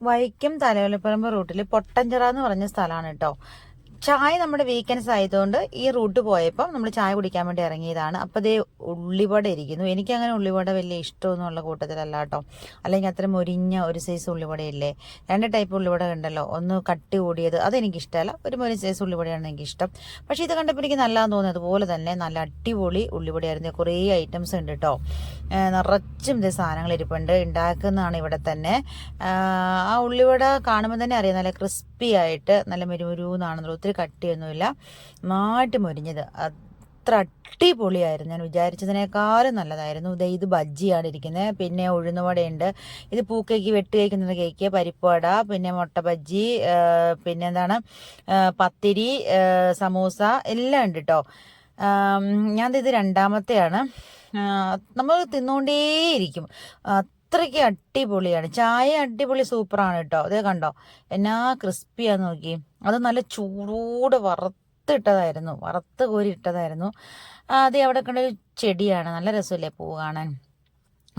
വൈക്കം തലവലപ്പറമ്പ് റൂട്ടിൽ പൊട്ടഞ്ചിറ എന്ന് പറഞ്ഞ സ്ഥലമാണ് കേട്ടോ ചായ നമ്മുടെ വീക്കെൻഡ്സ് ആയതുകൊണ്ട് ഈ റൂട്ട് പോയപ്പോൾ നമ്മൾ ചായ കുടിക്കാൻ വേണ്ടി ഇറങ്ങിയതാണ്. അപ്പോൾ ദേ ഉള്ളിവട ഇരിക്കുന്നു. എനിക്ക് അങ്ങനെ ഉള്ളിവട വലിയ ഇഷ്ടമൊന്നുമുള്ള കൂട്ടത്തിലല്ല കേട്ടോ. അല്ലെങ്കിൽ അത്ര മൊരിഞ്ഞ ഒരു സൈസ് ഉള്ളിവടയല്ലേ? രണ്ട് ടൈപ്പ് ഉള്ളിവട ഉണ്ടല്ലോ ഒന്ന് കട്ടി കൂടിയത് അതെനിക്കിഷ്ടമല്ല. ഒരു മൊരി സൈസ് ഉള്ളിവടയാണ് എനിക്കിഷ്ടം. പക്ഷേ ഇത് കണ്ടപ്പോൾ എനിക്ക് നല്ലതെന്ന് തോന്നി. അതുപോലെ തന്നെ നല്ല അടിപൊളി ഉള്ളിവടയായിരുന്നു. കുറേ ഐറ്റംസ് ഉണ്ട് കേട്ടോ. നിറച്ചും ഇത് സാധനങ്ങൾ ഇരിപ്പുണ്ട്. ഉണ്ടാക്കുന്നതാണ് ഇവിടെ തന്നെ. ആ ഉള്ളിവട കാണുമ്പോൾ തന്നെ അറിയാം. നല്ല ക്രിസ്പി ആയിട്ട് നല്ല മെരുമെരുന്നാണെന്നുള്ളൂ ഒത്തിരി കട്ടിയൊന്നുമില്ല. നാട്ടി മൊരിഞ്ഞത്. അത്ര അടിപൊളിയായിരുന്നു. ഞാൻ വിചാരിച്ചതിനേക്കാളും നല്ലതായിരുന്നു. ദേ ഇത് ബജ്ജിയാണ് ഇരിക്കുന്നത് പിന്നെ ഉഴുന്നുവടയുണ്ട് ഇത് പൂക്കേക്ക് വെട്ട് കഴിക്കുന്ന കേക്ക് പരിപ്പുവട പിന്നെ മുട്ട ബജ്ജി പിന്നെ എന്താണ് പത്തിരി സമൂസ എല്ലാം ഉണ്ട് കേട്ടോ ഞാനിത് ഇത് രണ്ടാമത്തെയാണ് നമ്മൾ തിന്നുകൊണ്ടേയിരിക്കും അത്രയ്ക്ക് അടിപൊളിയാണ്. ചായ അടിപൊളി സൂപ്പറാണ് കേട്ടോ അതേ കണ്ടോ? എന്നാ ക്രിസ്പിയാന്ന് നോക്കി. അത് നല്ല ചൂടോടെ വറുത്തിട്ടതായിരുന്നു. വറുത്ത് കോരി ഇട്ടതായിരുന്നു. അത് അവിടെ കണ്ട ഒരു ചെടിയാണ്. നല്ല രസമല്ലേ പൂ കാണാൻ?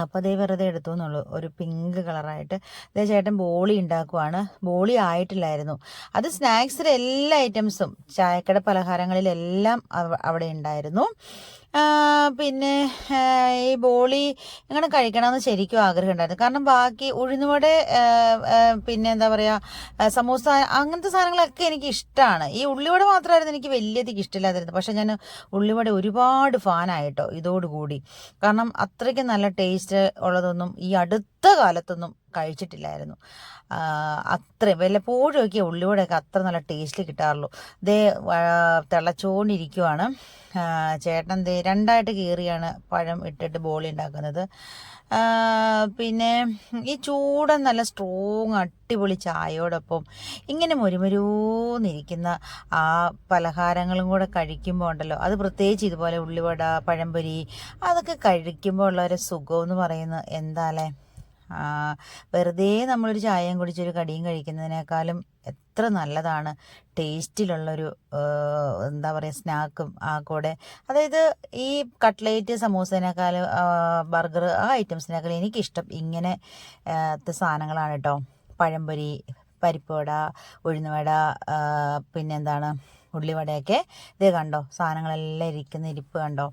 അപ്പോൾ അതേ വെറുതെ എടുത്തു എന്നുള്ളൂ. ഒരു പിങ്ക് കളറായിട്ട്. അതേ ചേട്ടൻ ബോളി ഉണ്ടാക്കുവാണ്. ബോളി ആയിട്ടില്ലായിരുന്നു. അത് സ്നാക്സിലെ എല്ലാ ഐറ്റംസും ചായക്കട പലഹാരങ്ങളിലെല്ലാം അവ- അവിടെ ഉണ്ടായിരുന്നു. പിന്നെ ഈ ബോളി ഇങ്ങനെ കഴിക്കണമെന്ന് ശരിക്കും ആഗ്രഹം ഉണ്ടായിരുന്നു കാരണം ബാക്കി ഉഴുന്നുവട പിന്നെ എന്താ പറയുക സമൂസ അങ്ങനത്തെ സാധനങ്ങളൊക്കെ എനിക്ക് ഇഷ്ടമാണ് ഈ ഉള്ളിവട മാത്രമായിരുന്നു എനിക്ക് വലിയധികം ഇഷ്ടമില്ലാതിരുന്നത്. പക്ഷേ ഞാൻ ഉള്ളിവട ഒരുപാട് ഫാനായിട്ടോ ഇതോടുകൂടി. കാരണം അത്രയ്ക്ക് നല്ല ടേസ്റ്റ് ഉള്ളതൊന്നും ഈ അടുത്ത കാലത്തൊന്നും കഴിച്ചിട്ടില്ലായിരുന്നു. അത്ര അത്രയും വല്ലപ്പോഴും ഒക്കെ ഉള്ളിവടയൊക്കെ അത്ര നല്ല ടേസ്റ്റിൽ കിട്ടാറുള്ളൂ. ദേ തിളച്ചുകൊണ്ടിരിക്കുവാണ് ചേട്ടൻ ദേ രണ്ടായിട്ട് കീറിയാണ് പഴം ഇട്ടിട്ട് ബോളി ഉണ്ടാക്കുന്നത് പിന്നെ ഈ ചൂടൻ നല്ല സ്ട്രോങ് അടിപൊളി ചായയോടൊപ്പം ഇങ്ങനെ മുരുമരൂന്നിരിക്കുന്ന ആ പലഹാരങ്ങളും കൂടെ കഴിക്കുമ്പോൾ ഉണ്ടല്ലോ അത് പ്രത്യേകിച്ച് ഇതുപോലെ ഉള്ളിവട പഴംപൊരി അതൊക്കെ കഴിക്കുമ്പോൾ ഉള്ള ഒരു സുഖം എന്ന് പറയുന്നത് എന്താല്ലേ ആ, വെറുതെ നമ്മളൊരു ചായയും കുടിച്ചൊരു കടിയും കഴിക്കുന്നതിനേക്കാളും എത്ര നല്ലതാണ് ടേസ്റ്റിലുള്ളൊരു എന്താ പറയുക സ്നാക്കും ആ കൂടെ. അതായത് ഈ കട്ട്ലേറ്റ് സമൂസേനേക്കാളും ബർഗർ ആ ഐറ്റംസിനേക്കാളും എനിക്കിഷ്ടം ഇങ്ങനെ സാധനങ്ങളാണ് കേട്ടോ പഴംപൊരി പരിപ്പുവട ഉഴുന്നുവട പിന്നെന്താണ് ഉള്ളിവടയൊക്കെ. ഇത് കണ്ടോ സാധനങ്ങളെല്ലാം ഇരിക്കുന്ന ഇരിപ്പ് കണ്ടോ.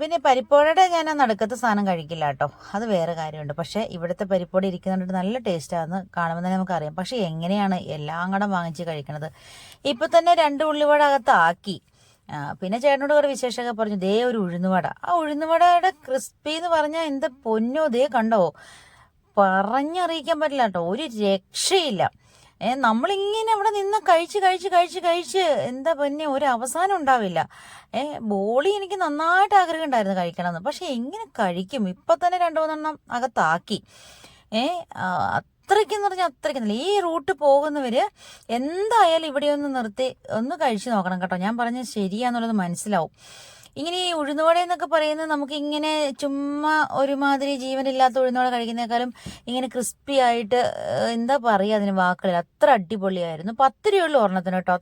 പിന്നെ പരിപ്പോടയുടെ ഞാൻ ആ നടുക്കത്തെ സാധനം കഴിക്കില്ല കേട്ടോ. അത് വേറെ കാര്യമുണ്ട്. പക്ഷേ ഇവിടുത്തെ പരിപ്പോടി ഇരിക്കുന്നുണ്ട് നല്ല ടേസ്റ്റാന്ന് കാണുമ്പോൾ തന്നെ നമുക്കറിയാം. പക്ഷേ എങ്ങനെയാണ് എല്ലാം കൂടെ വാങ്ങിച്ച് കഴിക്കണത്? ഇപ്പം തന്നെ രണ്ട് ഉള്ളിവട അകത്താക്കി. പിന്നെ ചേട്ടനോട് കുറേ വിശേഷമൊക്കെ പറഞ്ഞു. ദേ ഒരു ഉഴുന്നുവട. ആ ഉഴുന്നുവടയുടെ ക്രിസ്പി എന്ന് പറഞ്ഞാൽ എന്താ പൊന്നോ ദേ കണ്ടോ? പറഞ്ഞറിയിക്കാൻ പറ്റില്ല കേട്ടോ. ഒരു രക്ഷയില്ല. ഏ നമ്മളിങ്ങനെ അവിടെ നിന്ന് കഴിച്ച് കഴിച്ച് കഴിച്ച് കഴിച്ച് എന്താ പിന്നെ ഒരു അവസാനം ഉണ്ടാവില്ല. ഏ ബോളി എനിക്ക് നന്നായിട്ട് ആഗ്രഹം ഉണ്ടായിരുന്നു കഴിക്കണമെന്ന്. പക്ഷെ എങ്ങനെ കഴിക്കും? ഇപ്പൊ തന്നെ രണ്ടു മൂന്നെണ്ണം അകത്താക്കി. ഏ അത്രയ്ക്കെന്ന് പറഞ്ഞാൽ അത്രയ്ക്ക് ഈ റൂട്ട് പോകുന്നവര് എന്തായാലും ഇവിടെ ഒന്ന് നിർത്തി ഒന്ന് കഴിച്ചു നോക്കണം കേട്ടോ. ഞാൻ പറഞ്ഞത് ശരിയാന്നുള്ളത് മനസ്സിലാവും. ഇങ്ങനെ ഈ ഉഴുന്നുവട എന്നൊക്കെ പറയുന്നത് നമുക്ക് ഇങ്ങനെ ചുമ്മാ ഒരുമാതിരി ജീവനില്ലാത്ത ഉഴുന്നുവട കഴിക്കുന്നേക്കാളും ഇങ്ങനെ ക്രിസ്പി ആയിട്ട് എന്താ പറയുക അതിന് വാക്കുകളിൽ? അത്ര അടിപൊളിയായിരുന്നു. പത്ത് രൂപയുള്ള ഒരെണ്ണത്തിന് കേട്ടോ.